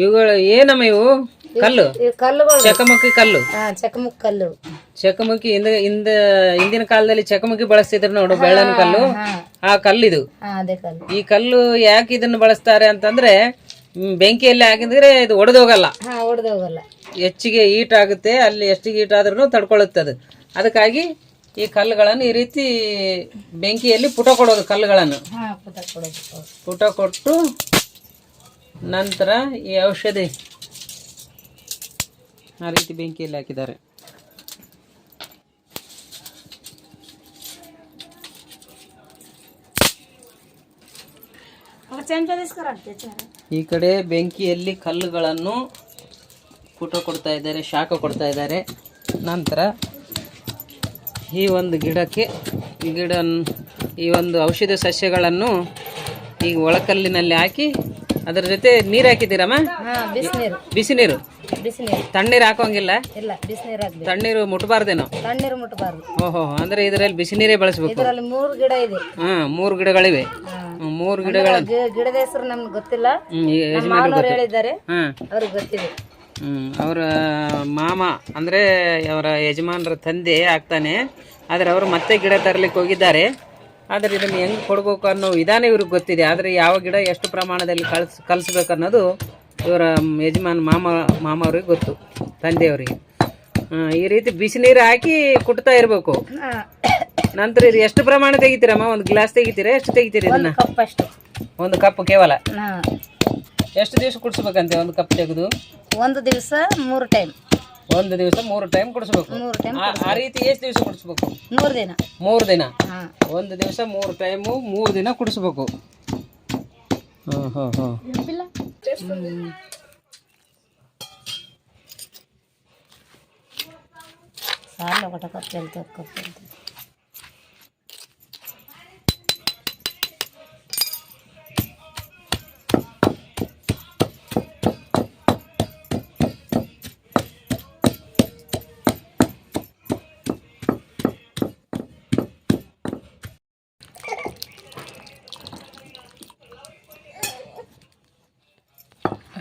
ಇವುಗಳು ಏನಮ್ಮ ಇವು? ಕಲ್ಲು? ಕಲ್ಲುಗಳು. ಚಕಮಕಿ ಕಲ್ಲು. ಹಾ ಚಕಮುಕ್ ಕಲ್ಲು. ಚಕಮಕ್ಕಿ ಇಂದ ಇಂದ ಹಿಂದಿನ ಕಾಲದಲ್ಲಿ ಚಕಮಕ್ಕಿ ಬಳಸ್ತಿದ್ರು ನೋಡು ಬೆಳ್ಳನ ಕಲ್ಲು. ಆ ಕಲ್ಲಿದು. ಹಾ ಅದೇ ಕಲ್ಲು. ಈ ಕಲ್ಲು ಯಾಕೆ ಇದನ್ನು ಬಳಸ್ತಾರೆ ಅಂತಂದ್ರೆ ಬೆಂಕಿಯಲ್ಲಿ ಹಾಕಿದ್ರೆ ಇದು ಒಡೆದೋಗಲ್ಲ. ಹಾ ಹೊಡೆದು ಹೋಗಲ್ಲ ಹೆಚ್ಚಿಗೆ ಈಟ್ ಆಗುತ್ತೆ ಅಲ್ಲಿ ಎಷ್ಟಿಗೆ ಈಟ್ ಆದ್ರೂ ತಡ್ಕೊಳ್ಳುತ್ತೆ ಅದು. ಅದಕ್ಕಾಗಿ ಈ ಕಲ್ಲುಗಳನ್ನು ಈ ರೀತಿ ಬೆಂಕಿಯಲ್ಲಿ ಪುಟ ಕೊಡೋದು ಕಲ್ಲುಗಳನ್ನು. ಹಾ ಪುಟ ಕೊಡೋದು. ಪುಟ ಕೊಟ್ಟು ನಂತರ ಈ ಔಷಧಿ ಆ ರೀತಿ ಬೆಂಕಿಯಲ್ಲಿ ಹಾಕಿದ್ದಾರೆ. ಈ ಕಡೆ ಬೆಂಕಿಯಲ್ಲಿ ಕಲ್ಲುಗಳನ್ನು ಪುಟ ಕೊಡ್ತಾ ಇದ್ದಾರೆ, ಶಾಖ ಕೊಡ್ತಾ ಇದ್ದಾರೆ. ನಂತರ ಈ ಒಂದು ಗಿಡಕ್ಕೆ ಈ ಗಿಡ ಈ ಒಂದು ಔಷಧ ಸಸ್ಯಗಳನ್ನು ಈಗ ಒಳಕಲ್ಲಿನಲ್ಲಿ ಹಾಕಿ ಅದರ ಜೊತೆ ನೀರ್ ಹಾಕಿದ್ದೀರಮ್ಮ ಬಿಸಿನೀರು ಬಿಸಿ ನೀರು ಬಿಸಿನೀರು. ತಣ್ಣೀರು ಹಾಕೋಂಗಿಲ್ಲ? ಇಲ್ಲ ಬಿಸಿನೀರು ಹಾಕ್ಬೇಕು. ತಣ್ಣೀರು ಮುಟ್ಬಾರ್ದೇನೋ? ತಣ್ಣೀರು ಮುಟ್ಟಬಾರ್ದು ಓಹೋ ಅಂದ್ರೆ ಇದರಲ್ಲಿ ಬಿಸಿ ನೀರೇ ಬಳಸಬೇಕು. ಇದರಲ್ಲಿ ಮೂರು ಗಿಡ ಇದೆ. ಹಾ ಮೂರು ಗಿಡಗಳಿವೆ. ಹ್ಮ್, ಮೂರು ಗಿಡಗಳ ಗಿ- ಗಿಡದ ಹೆಸರು ನಮ್ಗೆ ಗೊತ್ತಿಲ್ಲ. ಹ್ಮ್, ಈ ನಮ್ಮ ಯಜಮಾನ್ರಿಗೆ ಮಾವನವ್ರು ಗೊತ್ತು. ಹೇಳಿದ್ದಾರೆ. ಹಾ. ಅವ್ರಿಗೆ ಗೊತ್ತಿದೆ. ಹ್ಮ್ ಅವರ ಮಾಮ ಅಂದ್ರೆ ಅವರ ಯಜಮಾನರ ತಂದೆ ಆಗ್ತಾನೆ. ಆದ್ರೆ ಅವರು ಮತ್ತೆ ಗಿಡ ತರಲಿಕ್ಕೆ ಹೋಗಿದ್ದಾರೆ. ಆದರೆ ಇದನ್ನು ಹೆಂಗೆ ಕೊಡಬೇಕು ಅನ್ನೋ ವಿಧಾನ ಇವ್ರಿಗೆ ಗೊತ್ತಿದೆ. ಆದರೆ ಯಾವ ಗಿಡ ಎಷ್ಟು ಪ್ರಮಾಣದಲ್ಲಿ ಕಳಿಸ್ ಕಲಿಸ್ಬೇಕು ಅನ್ನೋದು ಇವರ ಯಜಮಾನ್ ಮಾಮ ಮಾಮವ್ರಿಗೆ ಗೊತ್ತು ತಂದೆಯವರಿಗೆ. ಈ ರೀತಿ ಬಿಸಿ ನೀರು ಹಾಕಿ ಕುಟ್ತಾ ಇರಬೇಕು. ನಂತರ ಇದು ಎಷ್ಟು ಪ್ರಮಾಣ ತೆಗಿತೀರಮ್ಮ? ಒಂದು ಗ್ಲಾಸ್ ತೆಗಿತೀರಾ? ಎಷ್ಟು ತೆಗಿತೀರಿ ಇದನ್ನ? ಒಂದು ಕಪ್ ಕೇವಲ? ಎಷ್ಟು ದಿವಸ ಕುಡಿಸ್ಬೇಕಂತೆ ಒಂದು ಕಪ್ ತೆಗೆದು? ಒಂದು ದಿವಸ ಮೂರು ಟೈಮ್ ಒಂದು ದಿವಸ ಮೂರು ಟೈಮ್ ಕುಡಿಸ್ಬೇಕು ಮೂರು ಟೈಮ್ ಆ- ಆ ರೀತಿ ಎಷ್ಟು ದಿವಸ ಕುಡಿಸ್ಬೇಕು ಮೂರು ದಿನ ಮೂರು ದಿನ ಹಾ ಒಂದು ದಿವಸ ಮೂರು ಟೈಮು ಮೂರು ದಿನ ಕುಡಿಸ್ಬೇಕು ಹ್ಞೂ ಹ್ಞೂ ಹ್ಞೂ ಹ್ಮ್. ಸಾಲ ఒకట ಕಪ್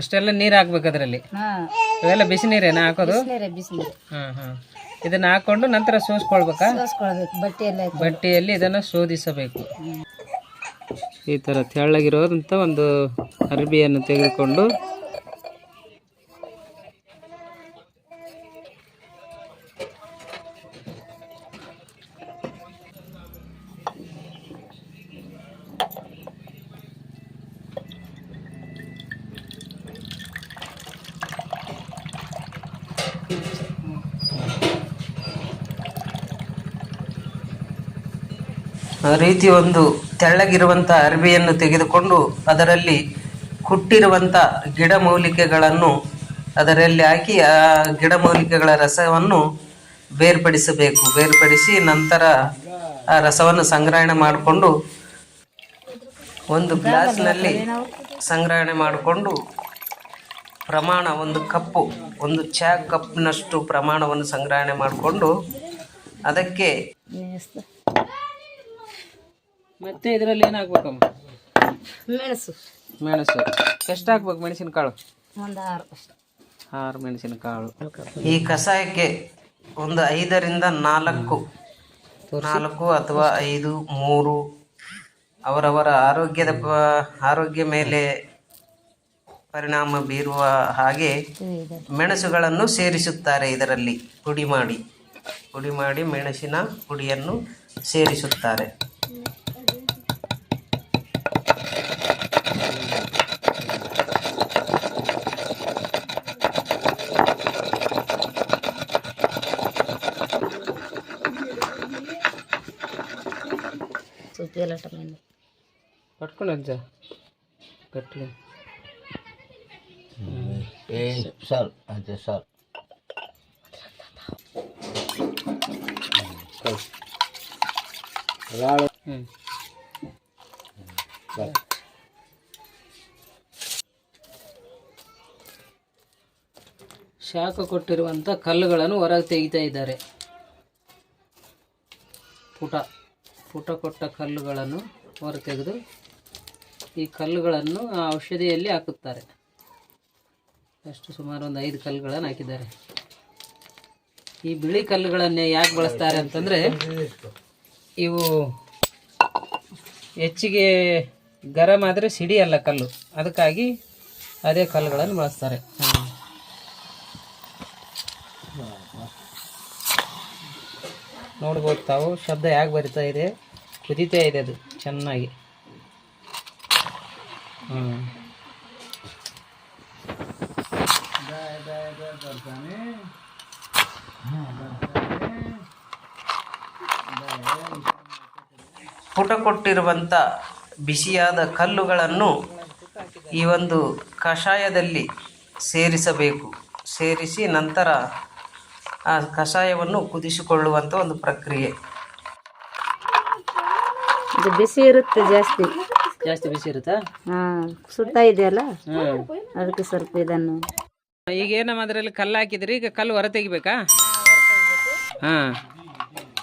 ಅಷ್ಟೆಲ್ಲ ನೀರು ಹಾಕ್ಬೇಕು ಅದರಲ್ಲಿ. ಇವೆಲ್ಲ ಬಿಸಿ ನೀರೇನ ಹಾಕೋದು? ಬಿಸಿ ಬಿಸಿನೀರು ಹಾಂ ಹಾಂ ಇದನ್ನ ಹಾಕೊಂಡು ನಂತರ ಸೋಸ್ಕೊಳ್ಬೇಕಾ? ಸೋಸ್ಕೊಳ್ಬೇಕು ಬಟ್ಟೆಯಲ್ಲಿ ಇದನ್ನ ಬಟ್ಟೆಯಲ್ಲಿ ಇದನ್ನು ಶೋಧಿಸಬೇಕು. ಈ ಥರ ತೆಳ್ಳಗಿರೋದಂಥ ಒಂದು ಅರ್ಬಿಯನ್ನು ತೆಗೆದುಕೊಂಡು ರೀತಿ ಒಂದು ತೆಳ್ಳಗಿರುವಂಥ ಅರಬಿಯನ್ನು ತೆಗೆದುಕೊಂಡು ಅದರಲ್ಲಿ ಕುಟ್ಟಿರುವಂಥ ಗಿಡಮೂಲಿಕೆಗಳನ್ನು ಅದರಲ್ಲಿ ಹಾಕಿ ಆ ಗಿಡಮೂಲಿಕೆಗಳ ರಸವನ್ನು ಬೇರ್ಪಡಿಸಬೇಕು. ಬೇರ್ಪಡಿಸಿ ನಂತರ ಆ ರಸವನ್ನು ಸಂಗ್ರಹಣೆ ಮಾಡಿಕೊಂಡು ಒಂದು ಗ್ಲಾಸ್ನಲ್ಲಿ ಸಂಗ್ರಹಣೆ ಮಾಡಿಕೊಂಡು ಪ್ರಮಾಣ ಒಂದು ಕಪ್ಪು, ಒಂದು ಚಾ ಕಪ್ನಷ್ಟು ಪ್ರಮಾಣವನ್ನು ಸಂಗ್ರಹಣೆ ಮಾಡಿಕೊಂಡು ಅದಕ್ಕೆ ಮತ್ತೆ ಇದರಲ್ಲಿ ಏನು ಹಾಕ್ಬೇಕಮ್ಮ? ಮೆಣಸು. ಮೆಣಸು. ಎಷ್ಟು ಹಾಕ್ಬೇಕು ಮೆಣಸಿನಕಾಳು? ಒಂದು ಆರು ಆರು ಮೆಣಸಿನ ಕಾಳು ಈ ಕಷಾಯಕ್ಕೆ ಒಂದು ಐದರಿಂದ ನಾಲ್ಕು. ನಾಲ್ಕು ಅಥವಾ ಐದು ಮೂರು. ಅವರವರ ಆರೋಗ್ಯದ ಪ- ಆರೋಗ್ಯ ಮೇಲೆ ಪರಿಣಾಮ ಬೀರುವ ಹಾಗೆ ಮೆಣಸುಗಳನ್ನು ಸೇರಿಸುತ್ತಾರೆ ಇದರಲ್ಲಿ. ಪುಡಿ ಮಾಡಿ. ಪುಡಿ ಮಾಡಿ ಮೆಣಸಿನ ಪುಡಿಯನ್ನು ಸೇರಿಸುತ್ತಾರೆ. చూపించాలటమండి పట్టుకుని వచ్చా గట్టిగా సార్ అంతే సార్ రాడు ಶಾಖ ಕೊಟ್ಟಿರುವಂಥ ಕಲ್ಲುಗಳನ್ನು ಹೊರಗೆ ತೆಗಿತಾ ಇದ್ದಾರೆ. ಪುಟ ಪುಟ ಕೊಟ್ಟ ಕಲ್ಲುಗಳನ್ನು ಹೊರ ತೆಗೆದು ಈ ಕಲ್ಲುಗಳನ್ನು ಆ ಔಷಧಿಯಲ್ಲಿ ಹಾಕುತ್ತಾರೆ. ಅಷ್ಟು ಸುಮಾರು ಒಂದು ಐದು ಕಲ್ಲುಗಳನ್ನು ಹಾಕಿದ್ದಾರೆ. ಈ ಬಿಳಿ ಕಲ್ಲುಗಳನ್ನೇ ಯಾಕೆ ಬಳಸ್ತಾರೆ ಅಂತಂದರೆ, ಇವು ಹೆಚ್ಚಿಗೆ ಗರಂ ಆದರೆ ಸಿಡಿಯಲ್ಲ ಕಲ್ಲು. ಅದಕ್ಕಾಗಿ ಅದೇ ಕಲ್ಲುಗಳನ್ನು ಬಳಸ್ತಾರೆ ಹ್ಮ್. ನೋಡ್ಬೋದು ತಾವು. ಶಬ್ದ ಹೇಗೆ ಬರಿತಾ ಇದೆ? ಕುದೀತಾ ಇದೆ ಅದು, ಚೆನ್ನಾಗಿ. ಪುಟ ಕೊಟ್ಟಿರುವಂಥ ಬಿಸಿಯಾದ ಕಲ್ಲುಗಳನ್ನು ಈ ಒಂದು ಕಷಾಯದಲ್ಲಿ ಸೇರಿಸಬೇಕು. ಸೇರಿಸಿ ನಂತರ ಆ ಕಷಾಯವನ್ನು ಕುದಿಸಿಕೊಳ್ಳುವಂಥ ಒಂದು ಪ್ರಕ್ರಿಯೆ. ಇದು ಬಿಸಿ ಇರುತ್ತೆ ಜಾಸ್ತಿ. ಜಾಸ್ತಿ ಬಿಸಿ ಇರುತ್ತಾ? ಹಾಂ ಸುಡ್ತಾ ಇದೆಯಲ್ಲ ಅದಕ್ಕೆ ಸ್ವಲ್ಪ ಇದನ್ನು. ಈಗ ಏನಮ್ಮ ಅದರಲ್ಲಿ ಕಲ್ಲು ಹಾಕಿದ್ರಿ? ಈಗ ಕಲ್ಲು ಹೊರ ತೆಗಿಬೇಕಾ? ಹಾಂ.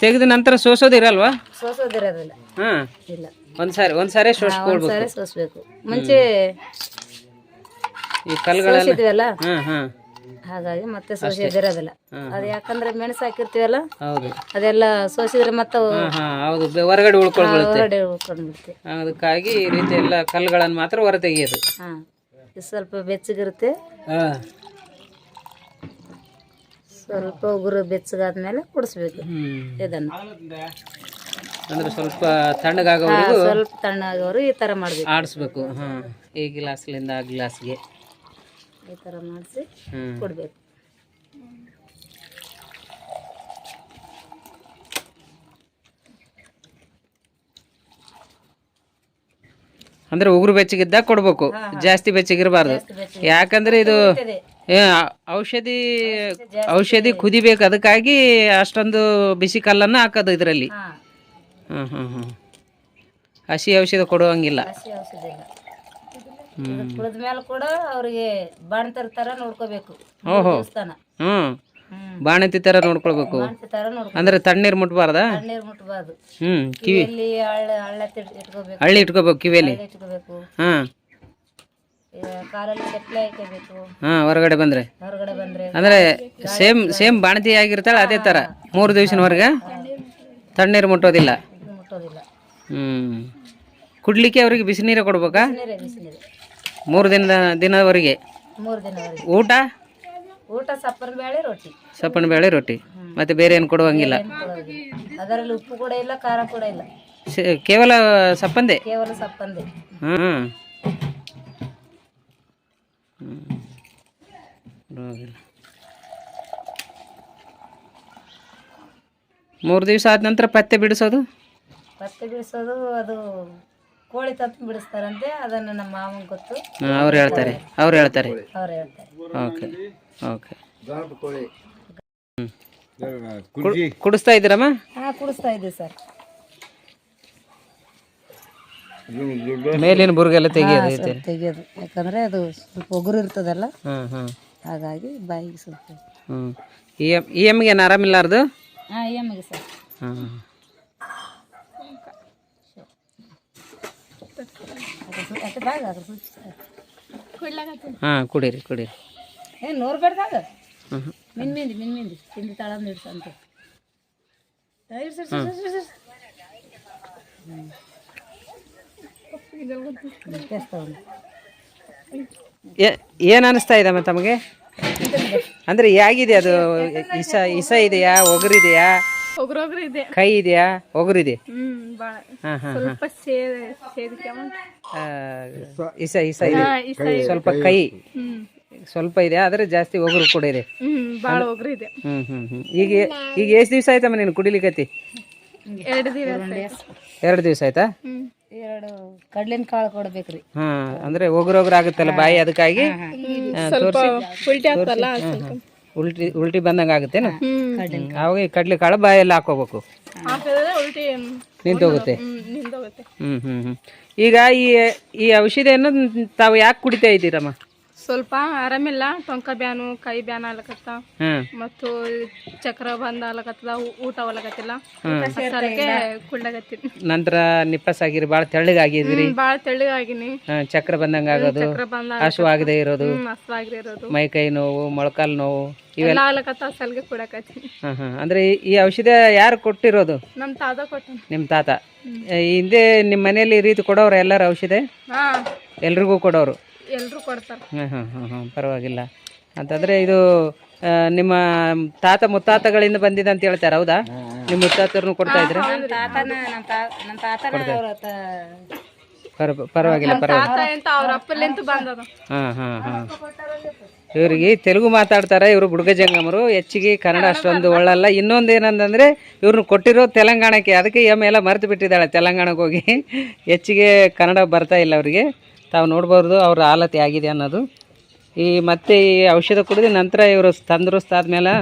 ತೆಗೆದ ನಂತರ ಸೋಸೋದಿರಲ್ವಾ ಸೋಸೋದಿರೋದಿಲ್ಲ ಹಾಂ. ಇಲ್ಲ. ಒಂದ್ಸಾರಿ ಒಂದ್ಸಾರಿ ಸೋಸ್ಕೊಳ್ಬೇಕು. ಸರಿ ಸೋಸ್ಬೇಕು. ಮುಂಚೆ ಈ ಕಲ್ಲುಗಳೆಲ್ಲ ಹಾಂ ಹಾಂ ಹಾಗಾಗಿ ಮತ್ತೆ ಸೋಸಿದಿರೋದಿಲ್ಲ ಅದು ಯಾಕಂದ್ರೆ ಮೆಣಸು ಹಾಕಿರ್ತೀವಲ್ಲ ಹೌದು. ಅದೆಲ್ಲ ಸೋಸಿದ್ರೆ ಮತ್ತೆ ಅವು ಹಾಂ ಹಾಂ ಹೌದು. ಬೆ- ಹೊರಗಡೆ ಉಳ್ಕೊಳ್ಬಿಡುತ್ತೆ. ಉಳ್ಕೊಂಡ್ಬಿಡುತ್ತೆ ಅದಕ್ಕಾಗಿ ಈ ರೀತಿ ಎಲ್ಲ ಕಲ್ಲುಗಳನ್ನು ಮಾತ್ರ ಹೊರ ತೆಗೆಯೋದು ಹಾ ಇದು ಸ್ವಲ್ಪ ಬೆಚ್ಚಗಿರುತ್ತೆ. ಹಾಂ. ಸ್ವಲ್ಪ ಉಗುರು ಬೆಚ್ಚಗಾದ್ಮೇಲೆ ಕುಡಿಸ್ಬೇಕು ಹ್ಮ್. ಇದನ್ನು. ಅಂದ್ರೆ ಸ್ವಲ್ಪ ತಣ್ಣಗಾಗೋವರೆಗೂ ಸ್ವಲ್ಪ ತಣ್ಣಾಗೋರು ಈ ತರ ಮಾಡಬೇಕು. ಆಡಿಸ್ಬೇಕು. ಹಾಂ ಈ ಗ್ಲಾಸ್ಲಿಂದ ಆ ಗ್ಲಾಸ್ಗೆ. ಈ ಥರ ಮಾಡಿಸಿ ಹ್ಞೂ ಕೊಡಬೇಕು. ಅಂದ್ರೆ ಉಗುರು ಬೆಚ್ಚಗಿದ್ದಾಗ ಕೊಡ್ಬೇಕು. ಜಾಸ್ತಿ ಬೆಚ್ಚಗಿರಬಾರ್ದು. ಯಾಕಂದ್ರೆ ಇದು ಔಷಧಿ. ಔಷಧಿ ಕುದಿಬೇಕು. ಅದಕ್ಕಾಗಿ ಅಷ್ಟೊಂದು ಬಿಸಿ ಕಲ್ಲನ್ನು ಹಾಕೋದು ಇದರಲ್ಲಿ. ಹ್ಞೂ ಹ್ಮ್ ಹ್ಮ್ ಹ್ಮ್. ಹಸಿ ಔಷಧಿ ಕೊಡುವಂಗಿಲ್ಲ. ಕುಡಿದ ಮೇಲೆ ಕೂಡ ಅವ್ರಿಗೆ ಬಾಣ್ತರ ಥರ ನೋಡ್ಕೋಬೇಕು. ಓಹೋ. ದೇವಸ್ಥಾನ. ಹ್ಮ್. ಬಾಣತಿ ಥರ ನೋಡ್ಕೊಳ್ಬೇಕು. ಬಾಣ್ತಿ ಥರ ನೋಡ್ಕೊ ಅಂದ್ರೆ ತಣ್ಣೀರು ಮುಟ್ಬಾರ್ದ? ತಣ್ಣೀರು ಮುಟ್ಬಾರ್ದು. ಹ್ಮ್ ಕಿವಿ. ಕಿವಿಯಲ್ಲಿ ಹಳ್ಳ ಹಳ್ಳ ತಿಡ್- ಇಟ್ಕೋಬೇಕು. ಹಳ್ಳಿ ಇಟ್ಕೋಬೇಕು ಕಿವಿಯಲ್ಲಿ? ಹಳ್ಳ ಇಟ್ಕೋಬೇಕು. ಹಾಂ. ಈಗ ಕಾಲಲ್ಲಿ ಚಪ್ಪಲಿ ಹಾಕಬೇಕು ಹಾಂ ಹೊರಗಡೆ ಬಂದ್ರೆ. ಹೊರಗಡೆ ಬಂದ್ರೆ. ಅಂದ್ರೆ ಸೇಮ್ ಸೇಮ್ ಬಾಣತಿ ಆಗಿರ್ತಾಳೆ ಅದೇ ತರ ಮೂರು ದಿವಸನವರೆಗೆ? ತಣ್ಣೀರು ಮುಟ್ಟೋದಿಲ್ಲ. ಮುಟ್ಟೋದಿಲ್ಲ. ಹ್ಮ್. ಕುಡ್ಲಿಕ್ಕೆ ಅವ್ರಿಗೆ ಬಿಸಿ ನೀರೇ ಕೊಡ್ಬೇಕಾ? ನೀರೇ ಬಿಸಿನೀರು. ಮೂರು ದಿನದ ದಿನದವರೆಗೆ? ಮೂರು ದಿನವರೆಗೆ ಊಟ? ಊಟ ಸಪ್ಪನ ಬೇಳೆ ರೊಟ್ಟಿ. ಸಪ್ಪನ ಬೇಳೆ ರೊಟ್ಟಿ. ಮತ್ತೆ ಬೇರೆ ಏನು ಕೊಡುವಂಗಿಲ್ಲ? ಅದರಲ್ಲಿ ಉಪ್ಪು ಕೂಡ ಇಲ್ಲ ಖಾರ ಕೂಡ ಇಲ್ಲ. ಕೇವಲ ಸಪ್ಪಂದೆ? ಕೇವಲ ಸಪ್ಪಂದೆ. ಹ್ಮ್ ಮೂರು ದಿವಸ ಆದ ನಂತರ ಪತ್ತೆ ಬಿಡಿಸೋದು? ಪತ್ತೆ ಬಿಡಿಸೋದು ಅದು ಕೋಳಿ ತಪ್ಪಿ ಬಿಡಿಸ್ತಾರಂತೆ ಅದನ್ನು ನಮ್ಮ ಮಾವನ್ ಗೊತ್ತು. ಅವ್ರು ಹೇಳ್ತಾರೆ. ಅವ್ರು ಹೇಳ್ತಾರೆ. ಅವ್ರು ಹೇಳ್ತಾರೆ. Okay okay. ಕುಡಿಸ್ತಾ ಇದ್ದೀರಮ್ಮ? ಹಾ ಕುಡಿಸ್ತಾ ಇದ್ದೀವಿ ಸರ್. ಮೇಲಿನ ಬುರ್ಗೆಲ್ಲ ತೆಗಿಯೋದು ತೆಗಿಯೋದು. ಯಾಕಂದ್ರೆ ಅದು ಸ್ವಲ್ಪ ಉಗುರು ಇರ್ತದಲ್ಲ ಹಾಗಾಗಿ ಬಾಯಿಗೆ ಸ್ವಲ್ಪ ಹ್ಞೂ ಇ ಎಂ ಇ ಎಮ್ಗೆ ಏನು ಆರಾಮಿಲ್ಲಾರ್ದು ಹಾಂ ಎಮ್ಮಿಗೆ ಸರ್. ಹಾಂ ಅದ್ರ ಬ್ಯಾಗ ಅದ್ರ ಸುತ್ತಿ ಸರ್. ಹಾಂ ಕುಡೀರಿ ಕುಡೀರಿ. ಏ ನೋಡ್ಬೇಡ್ದಾಗ ಹ್ಞೂ ಹ್ಞೂ ಮಿನ್ ಮಿಂದಿ ಮಿನ್ ಮಿಂದಿ ತಿಂಡಿ ತಳಂದು ಇಡ್ಸಂತ. ಸರ್ ಸರ್ ಸರ್ ಸರ್ ಏನು ಅನಿಸ್ತಾ ಇದೆ ತಮಗೆ? ಅಂದರೆ ಹೇಗಿದೆ ಅದು? ಇಸ ಇಸ ಇದೆಯಾ? ಒಗರಿದೆಯಾ? ಒಗ್ರೊಗ್ರು ಇದೆ. ಕೈ ಇದೆಯಾ? ಒಗರು ಹ್ಮ್ ಬಾಳ ಹಾಂ ಹಾಂ ಸ್ವಲ್ಪ ಸೇದ್ ಸೇದಿಕೆ ಇಸ ಇಸ ಇದೆ. ಸ್ವಲ್ಪ ಕೈ ಹ್ಮ್. ಸ್ವಲ್ಪ ಇದೆ ಆದ್ರೆ ಜಾಸ್ತಿ ಒಗರು ಕೂಡ ಇದೆ. ಹ್ಮ್ ಬಾಳ ಒಗ್ರು ಇದೆ. ಹ್ಞೂ ಹ್ಞೂ ಹ್ಞೂ ಈಗ ಈಗ ಎಷ್ಟು ದಿವಸ ಆಯ್ತಮ್ಮ ನೀನು ಕುಡಿಲಿಕತ್ತಿ? ಎರಡ್ ದಿವಸ ಎರಡು ದಿವಸ ಆಯ್ತಾ? ಹ್ಮ್. ಎರಡು ಕಡ್ಲಿನ ಕಾಳು ಕೊಡ್ಬೇಕ್ರಿ. ಹಾ ಅಂದ್ರೆ ಒಗರು ಒಗರು ಆಗುತ್ತಲ್ಲ ಬಾಯಿ ಅದಕ್ಕಾಗಿ ಸ್ವಲ್ಪ ಉಲ್ಟಿ ಆಗ್ತಲ್ಲ ಸ್ವಲ್ಪ. ಉಲ್ಟಿ ಉಲ್ಟಿ ಬಂದಂಗ ಆಗುತ್ತೇನು? ಅವಾಗ ಈ ಕಡ್ಲೆ ಕಾಳು ಬಾಯಲ್ಲಿ ಹಾಕೋಬೇಕು ನಿಂತೋಗುತ್ತೆ ಉಲ್ಟಿ ನಿಂತು ಹೋಗುತ್ತೆ ಹ್ಮ್ ನಿಂದೋಗುತ್ತೆ ಹ್ಮ್ ಹ್ಮ್ ಹ್ಮ್. ಈಗ ಈ ಈ ಔಷಧಿಯನ್ನು ತಾವು ಯಾಕೆ ಕುಡಿತಾ ಇದ್ದೀರಮ್ಮ? ಸ್ವಲ್ಪ ಆರಾಮಿಲ್ಲ ಟೊಂಕ ಬ್ಯಾನು ಕೈ ಬ್ಯಾನ್ ಆಗ್ಲಕತ್ತ. ಮತ್ತು ಚಕ್ರ ಬಂದ ಆಗ್ಲಕತ್ತದ ಊಟ ಒಲಕತ್ತಿಲ್ಲ ಸಲಕ್ಕೆ ಕುಳ್ಳಗತ್ತೀನಿ ನಂತರ ನಿಪ್ಪಸ್ ಆಗಿರಿ ಬಾಳ ತೆಳ್ಳಗಾಗಿದ್ರಿ. ಬಾಳ ತೆಳ್ಳಗಾಗಿನಿ. ಚಕ್ರ ಬಂದಂಗ ಆಗೋದು. ಚಕ್ರ ಬಂದ ಹಸುವಾಗದೇ ಇರೋದು. ಇರೋದು. ಮೈ ಕೈ ನೋವು ಮೊಳಕಾಲ್ ನೋವು ಎಲ್ಲ ಆಗ್ಲಕತ್ತ ಸಲ್ಗೆ ಕುಡಕತ್ತೀನಿ ಹಾಂ ಹಾಂ ಈ ಔಷಧ ಯಾರು ಕೊಟ್ಟಿರೋದು? ನಮ್ ತಾತ ಕೊಟ್ಟ ನಿಮ್ ತಾತ. ಹಿಂದೆ ನಿಮ್ ಮನೆಯಲ್ಲಿ ಈ ರೀತಿ ಕೊಡೋರು ಎಲ್ಲರೂ ಔಷಧ? ಹಾ. ಎಲ್ರಿಗೂ ಕೊಡೋರು. ಎಲ್ರು ಕೊಡ್ತಾರೆ. ಹಾಂ ಹಾಂ ಹಾಂ ಹಾಂ ಪರವಾಗಿಲ್ಲ. ಅಂತಂದರೆ ಇದು ಆ, ನಿಮ್ಮ ತಾತ ಮುತ್ತಾತಗಳಿಂದ ಬಂದಿದೆ ಅಂತ ಹೇಳ್ತಾರೆ ಹೌದಾ? ನಿಮ್ಮ ಮುತ್ತಾತರನ್ನು ಕೊಡ್ತಾ ಇದ್ರೆ? ನಮ್ಮ ತಾತನ ನಮ್ಮ ತಾ ನಮ್ಮ ತಾತನ ಅವ್ರ ಪರ ಪರವಾಗಿಲ್ಲ ಪರವಾಗಿಲ್ಲ ತಾತ ಅಂತ ಅವ್ರ ಅಪ್ಪಲಿಂತ ಬಂದದ. ಹಾಂ ಹಾಂ ಹಾಂ. ಇವರಿಗೆ ತೆಲುಗು ಮಾತಾಡ್ತಾರೆ ಇವರು ಬುಡ್ಗ ಜಂಗಮರು ಹೆಚ್ಚಿಗೆ ಕನ್ನಡ ಅಷ್ಟೊಂದು ಒಳ್ಳಲ್ಲ. ಇನ್ನೊಂದು ಏನಂತಂದರೆ ಇವ್ರನ್ನ ಕೊಟ್ಟಿರೋ ತೆಲಂಗಾಣಕ್ಕೆ ಅದಕ್ಕೆ ಎಮ್ಮೆ ಎಲ್ಲ ಮರೆತು ಬಿಟ್ಟಿದ್ದಾಳೆ ತೆಲಂಗಾಣಕ್ಕೆ ಹೋಗಿ. ಹೆಚ್ಚಿಗೆ ಕನ್ನಡ ಬರ್ತಾ ಇಲ್ಲ ಅವರಿಗೆ. ತಾವು ನೋಡ್ಬಾರ್ದು, ಅವ್ರ ಆಲತಿ ಆಗಿದೆ ಅನ್ನೋದು. ಈ ಮತ್ತೆ ಈ ಔಷಧ ಕುಡಿದ ನಂತರ ಇವರು ತಂದರುಸ್ತ ಆದಮೇಲೆ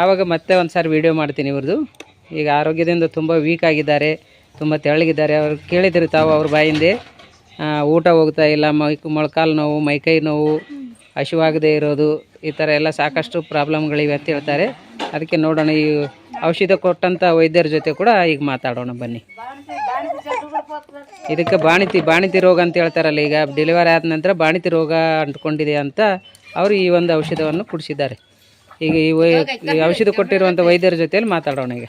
ಆವಾಗ ಮತ್ತೆ ಒಂದು ಸಾರಿ ವಿಡಿಯೋ ಮಾಡ್ತೀನಿ ಇವ್ರದ್ದು ಈಗ ಆರೋಗ್ಯದಿಂದ ತುಂಬ ವೀಕ್ ಆಗಿದ್ದಾರೆ, ತುಂಬ ತೆಳ್ಳಗಿದ್ದಾರೆ. ಅವ್ರು ಕೇಳಿದ್ರು ತಾವು ಅವ್ರ ಬಾಯಿಂದೆ ಊಟ ಹೋಗ್ತಾ ಇಲ್ಲ, ಮೈ, ಮೊಳಕಾಲು ನೋವು ಮೈಕೈ ನೋವು, ಹಸಿವಾಗದೆ ಇರೋದು, ಈ ಥರ ಎಲ್ಲ ಸಾಕಷ್ಟು ಪ್ರಾಬ್ಲಮ್ಗಳಿವೆ ಅಂತ ಹೇಳ್ತಾರೆ. ಅದಕ್ಕೆ ನೋಡೋಣ, ಈ ಔಷಧ ಕೊಟ್ಟಂಥ ವೈದ್ಯರ ಜೊತೆ ಕೂಡ ಈಗ ಮಾತಾಡೋಣ ಬನ್ನಿ. ಇದಕ್ಕೆ ಬಾಣಿತಿ ಬಾಣಿತಿ ರೋಗ ಅಂತ ಹೇಳ್ತಾರಲ್ಲ ಈಗ ಡೆಲಿವರಿ ಆದ ನಂತರ ಬಾಣಿತಿ ರೋಗ ಅಂಟ್ಕೊಂಡಿದೆ ಅಂತ ಅವರು ಈ ಒಂದು ಔಷಧವನ್ನು ಕುಡಿಸಿದ್ದಾರೆ ಈಗ ಈ ವೈ ಈ ಔಷಧ ಕೊಟ್ಟಿರುವಂಥ ವೈದ್ಯರ ಜೊತೆಯಲ್ಲಿ ಮಾತಾಡೋಣ ಈಗ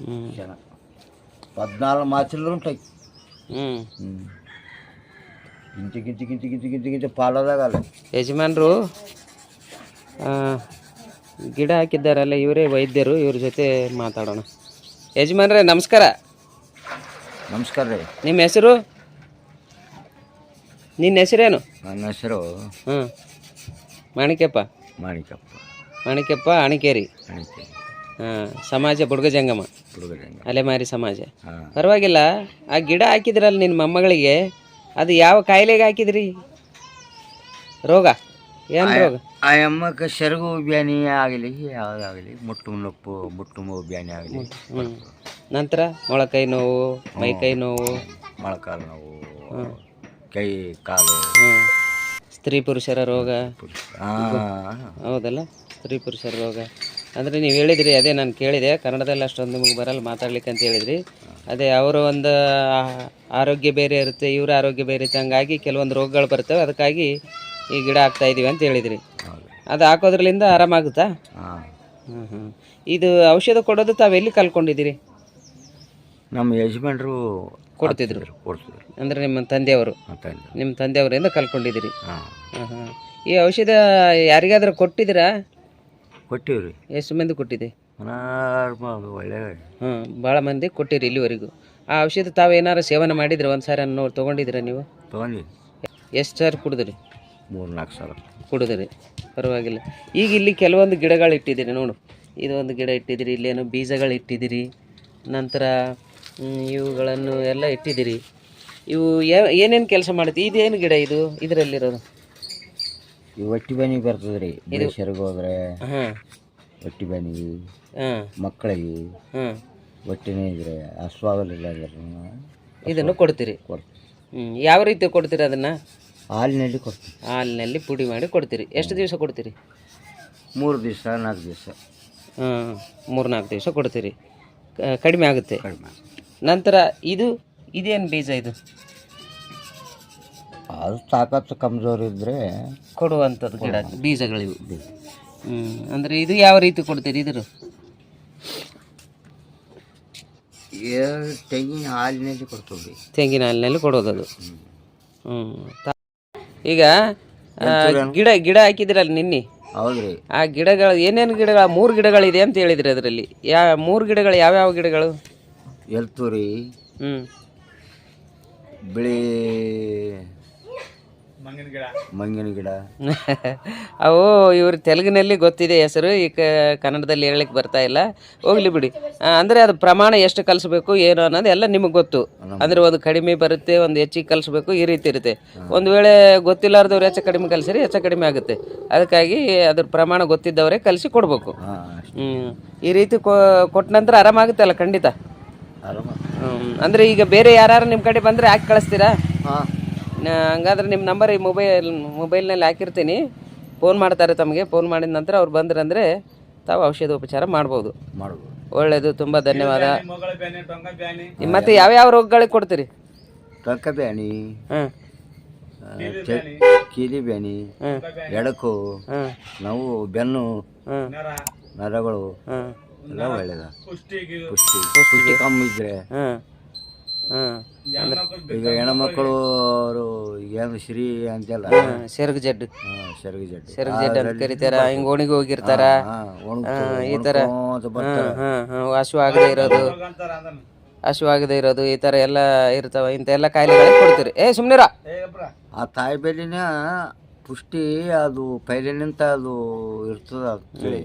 ಹ್ಞೂ పద్నాలుగు మాసాలు ఉంటాయి ಹ್ಞೂ ఇంటి గింటి గింటి గింటి గింటి గింటి పాలదాగాలి ಯಜಮಾನರು ಗಿಡ ಹಾಕಿದ್ದಾರಲ್ಲ ಇವರೇ ವೈದ್ಯರು ಇವ್ರ ಜೊತೆ ಮಾತಾಡೋಣ ಯಜಮಾನ್ರೆ ನಮಸ್ಕಾರ ನಮಸ್ಕಾರ ರೀ. ನಿಮ್ಮ ಹೆಸರು? ನಿನ್ನ ಹೆಸರೇನು? ನನ್ನ ಹೆಸರು ಹಾಂ. ಮಾಣಿಕ್ಯಪ್ಪ. ಮಾಣಿಕಪ್ಪ ಮಾಣಿಕ್ಯಪ್ಪ ಅಣಿಕೇರಿ ಅಣಿಕೇರಿ ಹಾಂ ಸಮಾಜ ಬುಡ್ಗ ಜಂಗಮ. ಹುಡುಗರಂಗ ಅಲೆಮಾರಿ ಸಮಾಜ. ಹಾಂ. ಪರವಾಗಿಲ್ಲ ಆ ಗಿಡ ಹಾಕಿದ್ರಲ್ಲ ನಿನ್ನ ಮೊಮ್ಮಗಳಿಗೆ ಅದು ಯಾವ ಕಾಯಿಲೆಗೆ ಹಾಕಿದ್ರಿ? ರೋಗ? ಏನು ರೋಗ? ಆ ಅಮ್ಮಕ್ಕೆ ಸೆರಗು ಬ್ಯಾನಿ ಆಗಲಿ ಯಾವುದಾಗಲಿ ಮುಟ್ಟು ನೊಪ್ಪು ಮುಟ್ಟು ನೋವು ಬ್ಯಾನಿ ಆಗಲಿ. ಹ್ಞೂ ನಂತರ ಮೊಳಕೈ ನೋವು ಮೈಕೈ ನೋವು. ಮೊಳಕಾಲು ನೋವು ಕೈ ಕಾಲು. ಹ್ಞೂ ಸ್ತ್ರೀ ಪುರುಷರ ರೋಗ. ಹಾಂ ಹೌದಲ್ಲ? ಸ್ತ್ರೀ ಪುರುಷರ ರೋಗ. ಅಂದರೆ ನೀವು ಹೇಳಿದ್ರಿ ಅದೇ ನಾನು ಕೇಳಿದೆ. ಕನ್ನಡದಲ್ಲಿ ಅಷ್ಟೊಂದು ನಿಮಗೆ ಬರಲ್ಲ ಮಾತಾಡ್ಲಿಕ್ಕೆ ಅಂತ ಹೇಳಿದ್ರಿ. ಅದೇ ಅವರ ಒಂದು ಆ- ಆರೋಗ್ಯ ಬೇರೆ ಇರುತ್ತೆ ಇವರ ಆರೋಗ್ಯ ಬೇರೆ ಇರುತ್ತೆ ಹಂಗಾಗಿ ಕೆಲವೊಂದು ರೋಗಗಳು ಬರ್ತವೆ. ಅದಕ್ಕಾಗಿ ಈ ಗಿಡ ಹಾಕ್ತಾ ಇದೀವಿ ಅಂತ ಹೇಳಿದ್ರಿ. ಹೌದು. ಅದು ಹಾಕೋದ್ರಲ್ಲಿಂದ ಆರಾಮಾಗುತ್ತಾ? ಹಾಂ. ಹ್ಞೂ ಹ್ಞೂ ಇದು ಔಷಧ ಕೊಡೋದು ತಾವೆಲ್ಲಿ ಕಲ್ಕೊಂಡಿದ್ದೀರಿ ನಮ್ಮ ಯಜಮಾನ್ರು ಕೊಡ್ತಿದ್ರು. ಕೊಡ್ತಿದ್ರು. ಅಂದರೆ ನಿಮ್ಮ ತಂದೆಯವರು? ನಿಮ್ಮ ತಂದೆಯವರಿಂದ ಕಲ್ಕೊಂಡಿದ್ದೀರಿ ಹಾಂ. ಹಾಂ ಹಾಂ. ಈ ಔಷಧ ಯಾರಿಗಾದ್ರೂ ಕೊಟ್ಟಿದ್ದೀರಾ? ಕೊಟ್ಟಿವ್ರಿ. ಎಷ್ಟು ಮಂದಿ ಕೊಟ್ಟಿದೆ ಬಹಳ ಒಳ್ಳೆ ಹಾಂ ಭಾಳ ಮಂದಿ ಕೊಟ್ಟಿರಿ ಇಲ್ಲಿವರೆಗೂ. ಆ ಔಷಧ ತಾವು ಏನಾರು ಸೇವನೆ ಮಾಡಿದ್ರೆ? ಒಂದು ಸಾರಿ ನೋಡಿ ತೊಗೊಂಡಿದ್ದೀರಾ ನೀವು? ತಗೊಂಡ್ವಿ ಎಷ್ಟು ಸಾರಿ ಕುಡಿದ್ರಿ? ಮೂರು ನಾಲ್ಕು ಸಾವಿರ ಕುಡಿದ್ರಿ. ಪರವಾಗಿಲ್ಲ. ಈಗ ಇಲ್ಲಿ ಕೆಲವೊಂದು ಗಿಡಗಳು ಇಟ್ಟಿದ್ದೀರಿ ನೋಡು. ಇದೊಂದು ಗಿಡ ಇಟ್ಟಿದ್ದೀರಿ ಇಲ್ಲೇನು ಬೀಜಗಳು ಇಟ್ಟಿದ್ದೀರಿ ನಂತರ ಇವುಗಳನ್ನು ಎಲ್ಲ ಇಟ್ಟಿದ್ದೀರಿ. ಇವು ಏನೇನು ಕೆಲಸ ಮಾಡುತ್ತೆ? ಇದೇನು ಗಿಡ ಇದು? ಇದರಲ್ಲಿರೋದು. ಈ ಹೊಟ್ಟಿ ಬನಿ ಬರ್ತದೆ ರೀ ಬೇಸರಿಗೆ ಹೋದ್ರೆ ಒಟ್ಟಿ ಬನಿ ಮಕ್ಕಳಿಗೆ ಒಟ್ಟಿನೇ ಇದ್ರೆ ಅಸ್ವಾಗಲಿಲ್ಲ ಇದನ್ನು ಕೊಡ್ತೀರಿ. ಯಾವ ರೀತಿ ಕೊಡ್ತೀರಿ ಅದನ್ನು? ಹಾಲಿನಲ್ಲಿ ಕೊಡ್ತೀವಿ ಹಾಲಿನಲ್ಲಿ ಪುಡಿ ಮಾಡಿ ಕೊಡ್ತೀರಿ. ಎಷ್ಟು ದಿವಸ ಕೊಡ್ತೀರಿ? ಮೂರು ದಿವಸ ನಾಲ್ಕು ದಿವಸ. ಹಾಂ ಮೂರು ನಾಲ್ಕು ದಿವಸ ಕೊಡ್ತೀರಿ. ಕಡಿಮೆ ಆಗುತ್ತೆ. ಕಡಿಮೆ ನಂತರ ಇದು ಇದೇನು ಬೀಜ ಇದು? ಅದು ತಾಕತ್ತು ಕಮ್ಜೋರ್ ಇದ್ದರೆ ಕೊಡುವಂಥದ್ದು ಗಿಡ ಬೀಜಗಳಿವು. ಹ್ಞೂ ಅಂದರೆ ಇದು ಯಾವ ರೀತಿ ಕೊಡ್ತೀರಿ ಇದ್ರ ತೆಂಗಿನ ಹಾಲಿನಲ್ಲಿ ಕೊಡ್ತೀವಿ. ತೆಂಗಿನ ಹಾಲಿನಲ್ಲಿ ಕೊಡೋದದು. ಹ್ಞೂ ಈಗ ಆ, ಗಿಡ ಗಿಡ ಹಾಕಿದ್ರಲ್ಲ ನಿನ್ನೆ? ಹೌದ್ರಿ. ಆ ಗಿಡಗಳು ಏನೇನು ಗಿಡಗಳು ಮೂರು ಗಿಡಗಳಿದೆ ಅಂತ ಹೇಳಿದ್ರಿ ಅದರಲ್ಲಿ. ಯಾ ಮೂರು ಗಿಡಗಳು ಯಾವ್ಯಾವ ಗಿಡಗಳು? ಎಲ್ತೂರಿ? ಹ್ಞೂ ಬಿಳಿ ಮಂಗಿನ ಗಿಡ. ಅವು ಇವ್ರ ತೆಲುಗಿನಲ್ಲಿ ಗೊತ್ತಿದೆ ಹೆಸರು ಈ ಕನ್ನಡದಲ್ಲಿ ಹೇಳಲಿಕ್ಕೆ ಬರ್ತಾ ಇಲ್ಲ. ಹೋಗ್ಲಿ ಬಿಡಿ. ಅಂದ್ರೆ ಅದು ಪ್ರಮಾಣ ಎಷ್ಟು ಕಲಿಸ್ಬೇಕು ಏನು ಅನ್ನೋದು ಎಲ್ಲ ನಿಮಗೆ ಗೊತ್ತು. ಅಂದ್ರೆ ಒಂದು ಕಡಿಮೆ ಬರುತ್ತೆ ಒಂದು ಹೆಚ್ಚಿಗೆ ಕಲಿಸ್ಬೇಕು ಈ ರೀತಿ ಇರುತ್ತೆ. ಒಂದು ವೇಳೆ ಗೊತ್ತಿಲ್ಲಾರ್ದವ್ರು ಹೆಚ್ಚು ಕಡಿಮೆ ಕಲಿಸಿರಿ ಹೆಚ್ಚು ಕಡಿಮೆ ಆಗುತ್ತೆ. ಅದಕ್ಕಾಗಿ ಅದ್ರ ಪ್ರಮಾಣ ಗೊತ್ತಿದ್ದವರೇ ಕಲಿಸಿ ಕೊಡಬೇಕು. ಹ್ಞೂ ಈ ರೀತಿ ಕೊ ಕೊಟ್ಟ ನಂತರ ಆರಾಮಾಗುತ್ತಲ್ಲ ಖಂಡಿತ. ಅಂದ್ರೆ ಈಗ ಬೇರೆ ಯಾರು ನಿಮ್ಮ ಕಡೆ ಬಂದರೆ ಹಾಕಿ ಕಳಿಸ್ತೀರಾ? ಹಾಂ. ನ- ಹಂಗಾದ್ರೆ ನಿಮ್ಮ ನಂಬರ್ ಈ ಮೊಬೈಲ್ ಮೊಬೈಲ್ನಲ್ಲಿ ಹಾಕಿರ್ತೀನಿ. ಫೋನ್ ಮಾಡ್ತಾರೆ ತಮಗೆ ಫೋನ್ ಮಾಡಿದ ನಂತರ ಅವ್ರು ಬಂದ್ರಂದರೆ ತಾವು ಔಷಧ ಉಪಚಾರ ಮಾಡ್ಬೋದು. ಮಾಡ್ಬೋದು. ಒಳ್ಳೆಯದು ತುಂಬ ಧನ್ಯವಾದ. ಮತ್ತೆ ಯಾವ್ಯಾವ ರೋಗಗಳಿಗೆ ಕೊಡ್ತೀರಿ? ಟೊಕ್ಕ ಬ್ಯಾನಿ ಹಾಂ. ಆ, ಚ- ಕೀಲಿ ಬ್ಯಾನಿ ಹಾಂ. ಎಡಕು ಹಾಂ. ನೋವು ಬೆನ್ನು ಹಾಂ. ನರಗಳು ಹಾಂ. ಎಲ್ಲ ಒಳ್ಳೇದ? ಪುಷ್ಟಿ ಕಮ್ಮಿ ಇದ್ರೆ. ಹಾಂ ಹಾಂ. ಈಗ ಹೆಣ್ಮಕ್ಳು ಅವರು ಏನು ಶ್ರೀ ಅಂತೆಲ್ಲ ಸೆರಗು ಜಡ್ಡು. ಹಾ, ಸೆರಗು ಜಡ್ಡಿ. ಸೆರಗು ಜಡ್ಡು ಅಂತ ಕರಿತಾರ. ಹಿಂಗೆ ಒಣಗಿ ಹೋಗಿರ್ತಾರ. ಈ ತರ. ಹಸು ಆಗದೆ ಇರೋದು. ಹಸು ಆಗದೆ ಇರೋದು. ಈ ತರ ಎಲ್ಲ ಇರ್ತಾವ. ಇಂಥ ಎಲ್ಲ ಕಾಯಿಲೆ ಕೊಡ್ತೀರಿ. ಏ ಸುಮ್ನಿರ. ಆ ತಾಯಿ ಬೆಲ್ಲಿನ ಪುಷ್ಟಿ ಅದು ಪೈಲಿನಿಂದ ಅದು ಇರ್ತದ ಅಂತೇಳಿ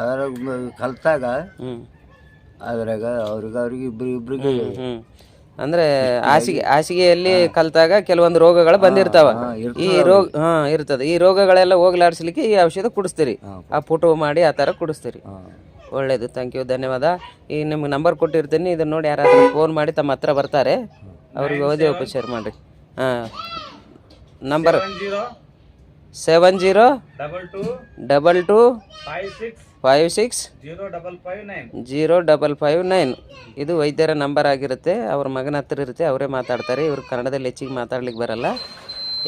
ಅದ್ರಾಗ ಕಲ್ತಾಗ ಹ್ಞೂ ಅದ್ರಾಗ ಅವ್ರಿಗೆ ಅವ್ರಿಗೆ ಇಬ್ರು ಇಬ್ರಿಗೆ ಅಂದ್ರೆ ಅಂದರೆ ಹಾಸಿಗೆ ಹಾಸಿಗೆಯಲ್ಲಿ ಕಲ್ತಾಗ ಕೆಲವೊಂದು ರೋಗಗಳು ಬಂದಿರ್ತಾವ. ಈ ರೋಗ ಹಾಂ ಇರ್ತದೆ. ಈ ರೋಗಗಳೆಲ್ಲ ಹೋಗ್ಲಾಡ್ಸ್ಲಿಕ್ಕೆ ಈ ಔಷಧ ಕುಡಿಸ್ತೀರಿ. ಆ ಫೋಟೋ ಮಾಡಿ ಆ ಥರ ಕುಡಿಸ್ತೀರಿ. ಒಳ್ಳೇದು. ಥ್ಯಾಂಕ್ ಯು ಧನ್ಯವಾದ. ಈ ನಿಮ್ಗೆ ನಂಬರ್ ಕೊಟ್ಟಿರ್ತೀನಿ. ಇದನ್ನ ನೋಡಿ ಯಾರಾದರೂ ಫೋನ್ ಮಾಡಿ ತಮ್ಮ ಹತ್ರ ಬರ್ತಾರೆ. ಅವ್ರಿಗೆ ಓದಿ ಶೇರ್ ಮಾಡಿರಿ. ಹಾಂ. Number seven zero double two five six zero double five nine. ಇದು ವೈದ್ಯರ ನಂಬರ್ ಆಗಿರುತ್ತೆ. ಅವ್ರ ಮಗನ ಹತ್ರ ಇರುತ್ತೆ. ಅವರೇ ಮಾತಾಡ್ತಾರೆ. ಇವರು ಕನ್ನಡದಲ್ಲಿ ಹೆಚ್ಚಿಗೆ ಮಾತಾಡ್ಲಿಕ್ಕೆ ಬರಲ್ಲ.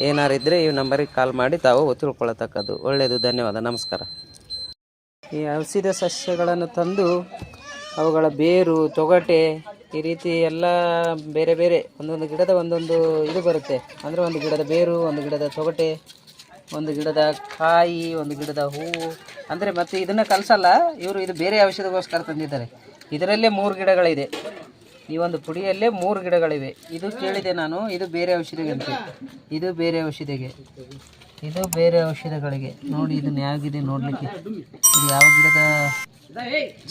ಏನಾರಿದ್ದರೆ ಈ ನಂಬರಿಗೆ ಕಾಲ್ ಮಾಡಿ ತಾವು ಒತ್ತಿಳ್ಕೊಳ್ಳತಕ್ಕದ್ದು ಒಳ್ಳೆಯದು. ಧನ್ಯವಾದ. ನಮಸ್ಕಾರ. ಈ ಔಷಧ ಸಸ್ಯಗಳನ್ನು ತಂದು ಅವುಗಳ ಬೇರು ತೊಗಟೆ ಈ ರೀತಿ ಎಲ್ಲ ಬೇರೆ ಬೇರೆ ಒಂದೊಂದು ಗಿಡದ ಒಂದೊಂದು ಇದು ಬರುತ್ತೆ. ಅಂದರೆ ಒಂದು ಗಿಡದ ಬೇರು ಒಂದು ಗಿಡದ ತೊಗಟೆ ಒಂದು ಗಿಡದ ಕಾಯಿ, ಒಂದು ಗಿಡದ ಹೂವು ಅಂದರೆ ಮತ್ತೆ ಇದನ್ನು ಕಲಸಲ್ಲ, ಇವರು ಇದು ಬೇರೆ ಔಷಧಗೋಸ್ಕರ ತಂದಿದ್ದಾರೆ. ಇದರಲ್ಲೇ ಮೂರು ಗಿಡಗಳಿದೆ. ಈ ಒಂದು ಪುಡಿಯಲ್ಲೇ ಮೂರು ಗಿಡಗಳಿವೆ. ಇದು ಕೇಳಿದೆ ನಾನು, ಇದು ಬೇರೆ ಔಷಧಿಗೆ ಅಂತ. ಇದು ಬೇರೆ ಔಷಧಿಗೆ. ಇದು ಬೇರೆ ಔಷಧಗಳಿಗೆ. ನೋಡಿ ಇದನ್ನ ಯಾಗಿದೆ ನೋಡಲಿಕ್ಕೆ. ಇದು ಯಾವ ಗಿಡದ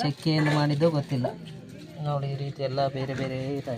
ಚಕ್ಕೆಯನ್ನು ಮಾಡಿದ್ದು ಗೊತ್ತಿಲ್ಲ. ನೋಡಿ, ಈ ರೀತಿ ಎಲ್ಲ ಬೇರೆ ಬೇರೆ ಇದೆ